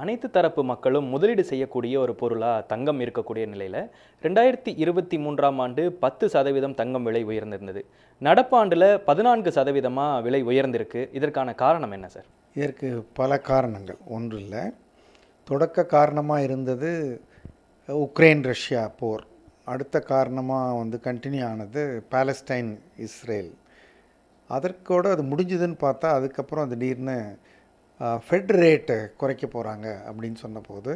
அனைத்து தரப்பு மக்களும் முதலீடு செய்யக்கூடிய ஒரு பொருளாக தங்கம் இருக்கக்கூடிய நிலையில் ரெண்டாயிரத்தி இருபத்தி மூன்றாம் ஆண்டு பத்து சதவீதம் தங்கம் விலை உயர்ந்திருந்தது. நடப்பாண்டில் பதினான்கு சதவீதமாக விலை உயர்ந்திருக்கு. இதற்கான காரணம் என்ன சார்? இதற்கு பல காரணங்கள். ஒன்று இல்லை. தொடக்க காரணமாக இருந்தது உக்ரைன் ரஷ்யா போர். அடுத்த காரணமாக வந்து கண்டினியூ ஆனது பாலஸ்டைன் இஸ்ரேல். அதற்கோடு அது முடிஞ்சுதுன்னு பார்த்தா அதுக்கப்புறம் அது திடீர்னு ஃபெட் ரேட்டை குறைக்க போகிறாங்க அப்படின்னு சொன்னபோது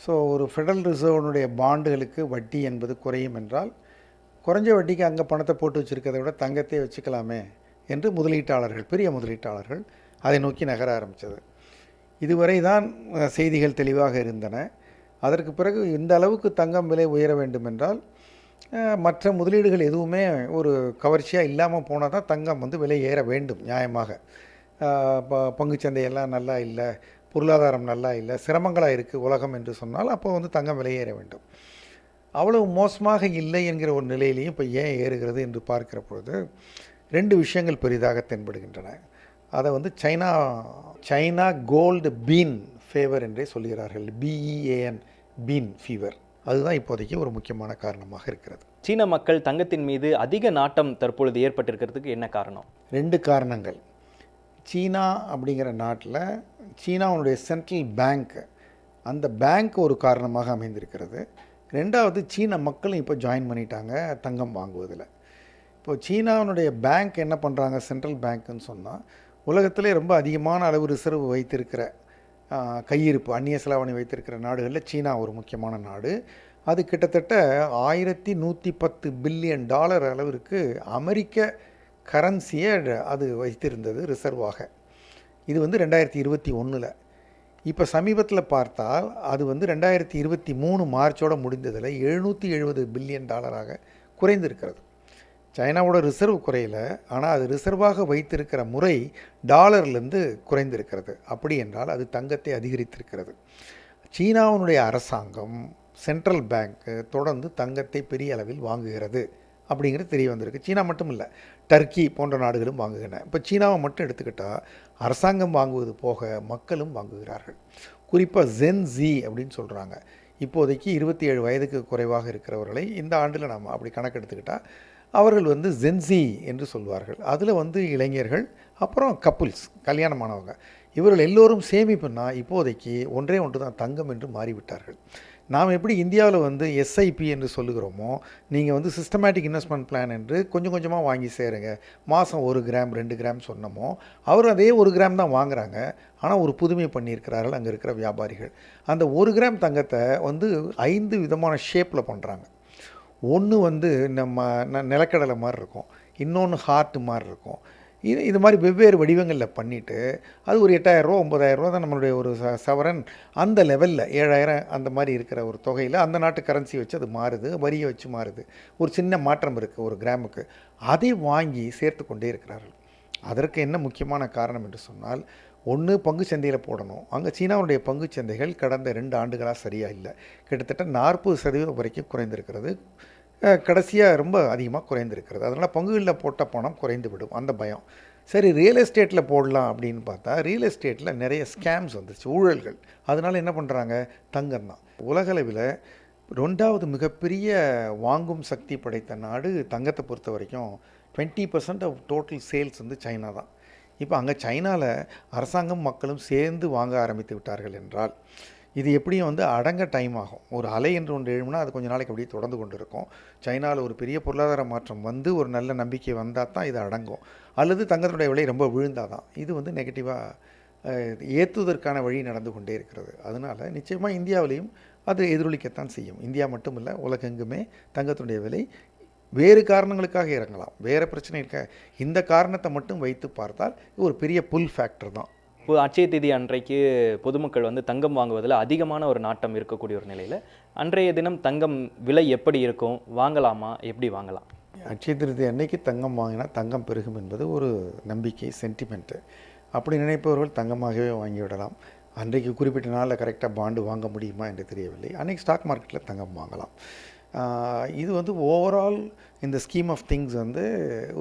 ஸோ ஒரு ஃபெடரல் ரிசர்வனுடைய பாண்டுகளுக்கு வட்டி என்பது குறையும் என்றால் குறைஞ்ச வட்டிக்கு அங்கே பணத்தை போட்டு வச்சுருக்கிறத விட தங்கத்தை வச்சுக்கலாமே என்று முதலீட்டாளர்கள் பெரிய முதலீட்டாளர்கள் அதை நோக்கி நகர ஆரம்பித்தது இதுவரை தான் செய்திகள் தெளிவாக இருந்தன. அதற்கு பிறகு இந்த அளவுக்கு தங்கம் விலை உயர வேண்டும் என்றால் மற்ற முதலீடுகள் எதுவுமே ஒரு கவர்ச்சியாக இல்லாமல் போனால் தான் தங்கம் வந்து விலை ஏற வேண்டும் நியாயமாக. பங்குச்சந்தையெல்லாம் நல்லா இல்லை பொருளாதாரம் நல்லா இல்லை சிரமங்களாக இருக்குது உலகம் என்று சொன்னால் அப்போ வந்து தங்கம் விலை ஏற வேண்டும். அவ்வளவு மோசமாக இல்லை என்கிற ஒரு நிலையிலையும் இப்போ ஏன் ஏறுகிறது என்று பார்க்கிற பொழுது ரெண்டு விஷயங்கள் பெரிதாக தென்படுகின்றன. அதை வந்து China China gold bean fever என்றே சொல்கிறார்கள். BEAN bean fever. அதுதான் இப்போதைக்கு ஒரு முக்கியமான காரணமாக இருக்கிறது. சீன மக்கள் தங்கத்தின் மீது அதிக நாட்டம் தற்பொழுது ஏற்பட்டிருக்கிறதுக்கு என்ன காரணம்? ரெண்டு காரணங்கள். சீனா அப்படிங்கிற நாட்டில் சீனாவுடைய சென்ட்ரல் பேங்க் அந்த பேங்க் ஒரு காரணமாக அமைந்திருக்கிறது. ரெண்டாவது சீன மக்களும் இப்போ ஜாயின் பண்ணிட்டாங்க தங்கம் வாங்குவதில். இப்போ சீனாவினுடைய பேங்க் என்ன பண்ணுறாங்க சென்ட்ரல் பேங்க்குன்னு சொன்னால் உலகத்திலே ரொம்ப அதிகமான அளவு ரிசர்வ் வைத்திருக்கிற கையிருப்பு அந்நிய செலாவணி வைத்திருக்கிற நாடுகளில் சீனா ஒரு முக்கியமான நாடு. அது கிட்டத்தட்ட ஆயிரத்தி நூற்றி பத்து பில்லியன் டாலர் அளவிற்கு அமெரிக்க கரன்சியை அது வைத்திருந்தது ரிசர்வாக. இது வந்து ரெண்டாயிரத்தி இருபத்தி ஒன்றில் இப்போ சமீபத்தில் பார்த்தால் அது வந்து ரெண்டாயிரத்தி இருபத்தி மூணு மார்ச்சோட முடிந்ததில் எழுநூற்றி எழுபது பில்லியன் டாலராக குறைந்திருக்கிறது. சைனாவோட ரிசர்வ் குறையல ஆனால் அது ரிசர்வாக வைத்திருக்கிற முறை டாலர்லேருந்து குறைந்திருக்கிறது. அப்படி என்றால் அது தங்கத்தை அதிகரித்திருக்கிறது. சீனாவினுடைய அரசாங்கம் சென்ட்ரல் பேங்க்கு தொடர்ந்து தங்கத்தை பெரிய அளவில் வாங்குகிறது. அப்படிங்கிறது தெரிய வந்திருக்கு. சீனா மட்டும் இல்லை டர்க்கி போன்ற நாடுகளும் வாங்குகின்றன. இப்போ சீனாவை மட்டும் எடுத்துக்கிட்டால் அரசாங்கம் வாங்குவது போக மக்களும் வாங்குகிறார்கள். குறிப்பாக ஜென் ஜி அப்படின்னு சொல்கிறாங்க இப்போதைக்கு இருபத்தி ஏழு வயதுக்கு குறைவாக இருக்கிறவர்களை இந்த ஆண்டில் நாம் அப்படி கணக்கெடுத்துக்கிட்டால் அவர்கள் வந்து ஜென்சி என்று சொல்வார்கள். அதில் வந்து இளைஞர்கள் அப்புறம் கப்புல்ஸ் கல்யாணமானவங்க. இவர்கள் எல்லோரும் சேமிப்புன்னா இப்போதைக்கு ஒன்றே ஒன்று தான் தங்கம் என்று மாறிவிட்டார்கள். நாம் எப்படி இந்தியாவில் வந்து எஸ்ஐபி என்று சொல்லுகிறோமோ நீங்கள் வந்து சிஸ்டமேட்டிக் இன்வெஸ்ட்மெண்ட் பிளான் என்று கொஞ்சம் கொஞ்சமாக வாங்கி சேருங்க. மாதம் ஒரு கிராம் ரெண்டு கிராம் சொன்னமோ அவர் அதே ஒரு கிராம் தான் வாங்குறாங்க. ஆனால் ஒரு புதுமை பண்ணியிருக்கிறார்கள் அங்கே இருக்கிற வியாபாரிகள். அந்த ஒரு கிராம் தங்கத்தை வந்து ஐந்து விதமான ஷேப்பில் பண்ணுறாங்க ஒன்று வந்து நம்ம நிலக்கடலை மாதிரி இருக்கும். இன்னொன்று ஹார்ட் மாதிரி இருக்கும். இது இது மாதிரி வெவ்வேறு வடிவங்களில் பண்ணிவிட்டு அது ஒரு எட்டாயிரரூவா ஒம்பதாயிரரூவா தான் நம்மளுடைய ஒரு ச சவரன். அந்த லெவலில் ஏழாயிரம் அந்த மாதிரி இருக்கிற ஒரு தொகையில் அந்த நாட்டு கரன்சி வச்சு அது மாறுது வரியை வச்சு மாறுது. ஒரு சின்ன மாற்றம் இருக்குது ஒரு கிராமுக்கு. அதை வாங்கி சேர்த்து கொண்டே இருக்கிறார்கள். அதற்கு என்ன முக்கியமான காரணம் என்று சொன்னால் ஒன்று பங்கு சந்தையில் போடணும். அங்கே சீனாவுடைய பங்கு சந்தைகள் கடந்த ரெண்டு ஆண்டுகளாக சரியாக இல்லை. கிட்டத்தட்ட நாற்பது சதவீதம் வரைக்கும் குறைந்திருக்கிறது. கடைசியாக ரொம்ப அதிகமாக குறைந்திருக்கிறது. அதனால் பங்குகளில் போட்ட பணம் குறைந்து விடும் அந்த பயம். சரி ரியல் எஸ்டேட்டில் போடலாம் அப்படின்னு பார்த்தா ரியல் எஸ்டேட்டில் நிறைய ஸ்கேம்ஸ் வந்துருச்சு ஊழல்கள். அதனால் என்ன பண்ணுறாங்க தங்கம் தான் உலகளவில் ரெண்டாவது மிகப்பெரிய வாங்கும் சக்தி படைத்த நாடு தங்கத்தை பொறுத்த வரைக்கும் twenty percent of total sales வந்து சைனா தான். இப்போ அங்கே சைனாவில் அரசாங்கம் மக்களும் சேர்ந்து வாங்க ஆரம்பித்து விட்டார்கள் என்றால் இது எப்படியும் வந்து அடங்க டைம் ஆகும். ஒரு அலை என்று ஒன்று எழுமுனா அது கொஞ்ச நாளைக்கு அப்படியே தொடர்ந்து கொண்டு இருக்கும் சைனாவில் ஒரு பெரிய பொருளாதார மாற்றம் வந்து ஒரு நல்ல நம்பிக்கை வந்தால் தான் இது அடங்கும். அல்லது தங்கத்தினுடைய விலை ரொம்ப விழுந்தால் தான். இது வந்து நெகட்டிவாக ஏற்றுவதற்கான வழி நடந்து கொண்டே இருக்கிறது. அதனால் நிச்சயமாக இந்தியாவிலையும் அது எதிரொலிக்கத்தான் செய்யும். இந்தியா மட்டுமில்லை உலகெங்குமே தங்கத்தினுடைய விலை வேறு காரணங்களுக்காக இறங்கலாம். வேறு பிரச்சனை இருக்க இந்த காரணத்தை மட்டும் வைத்து பார்த்தால் ஒரு பெரிய புல் ஃபேக்டர் தான். இப்போது அட்சய திதி அன்றைக்கு பொதுமக்கள் வந்து தங்கம் வாங்குவதில் அதிகமான ஒரு நாட்டம் இருக்கக்கூடிய ஒரு நிலையில் அன்றைய தினம் தங்கம் விலை எப்படி இருக்கும்? வாங்கலாமா? எப்படி வாங்கலாம்? அட்சய திருதி அன்னைக்கு தங்கம் வாங்கினா தங்கம் பெருகும் என்பது ஒரு நம்பிக்கை சென்டிமெண்ட்டு அப்படி நினைப்பவர்கள் தங்கமாகவே வாங்கிவிடலாம். அன்றைக்கு குறிப்பிட்ட நாளில் கரெக்டாக பாண்டு வாங்க முடியுமா என்று தெரியவில்லை. அன்றைக்கி ஸ்டாக் மார்க்கெட்டில் தங்கம் வாங்கலாம். இது வந்து ஓவரால் இந்த ஸ்கீம் ஆஃப் திங்ஸ் வந்து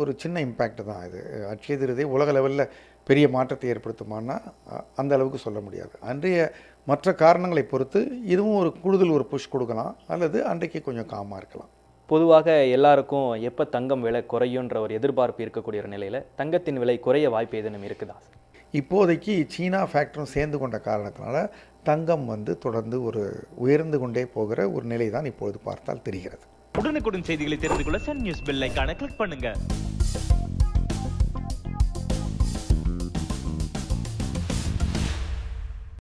ஒரு சின்ன இம்பேக்ட் தான் இது. அட்சய திருதி உலக லெவலில் பெரிய மாற்றத்தை ஏற்படுத்துமான்னா அஹ், அந்த அளவுக்கு சொல்ல முடியாது. அன்றைய மற்ற காரணங்களை பொறுத்து இதுவும் ஒரு கூடுதல் ஒரு புஷ் கொடுக்கலாம் அல்லது அன்றைக்கு கொஞ்சம் காமாக இருக்கலாம். பொதுவாக எல்லாருக்கும் எப்போ தங்கம் விலை குறையுன்ற ஒரு எதிர்பார்ப்பு இருக்கக்கூடிய ஒரு நிலையில் தங்கத்தின் விலை குறைய வாய்ப்பு ஏதேனும் இருக்குதா? இப்போதைக்கு சீனா ஃபேக்டரும் சேர்ந்து கொண்ட காரணத்தினால தங்கம் வந்து தொடர்ந்து ஒரு உயர்ந்து கொண்டே போகிற ஒரு நிலை தான் இப்பொழுது பார்த்தால் தெரிகிறது. உடனுக்குடன் செய்திகளை தெரிந்து கொள்ள சன் நியூஸ் பெல் ஐகானை கிளிக் பண்ணுங்க.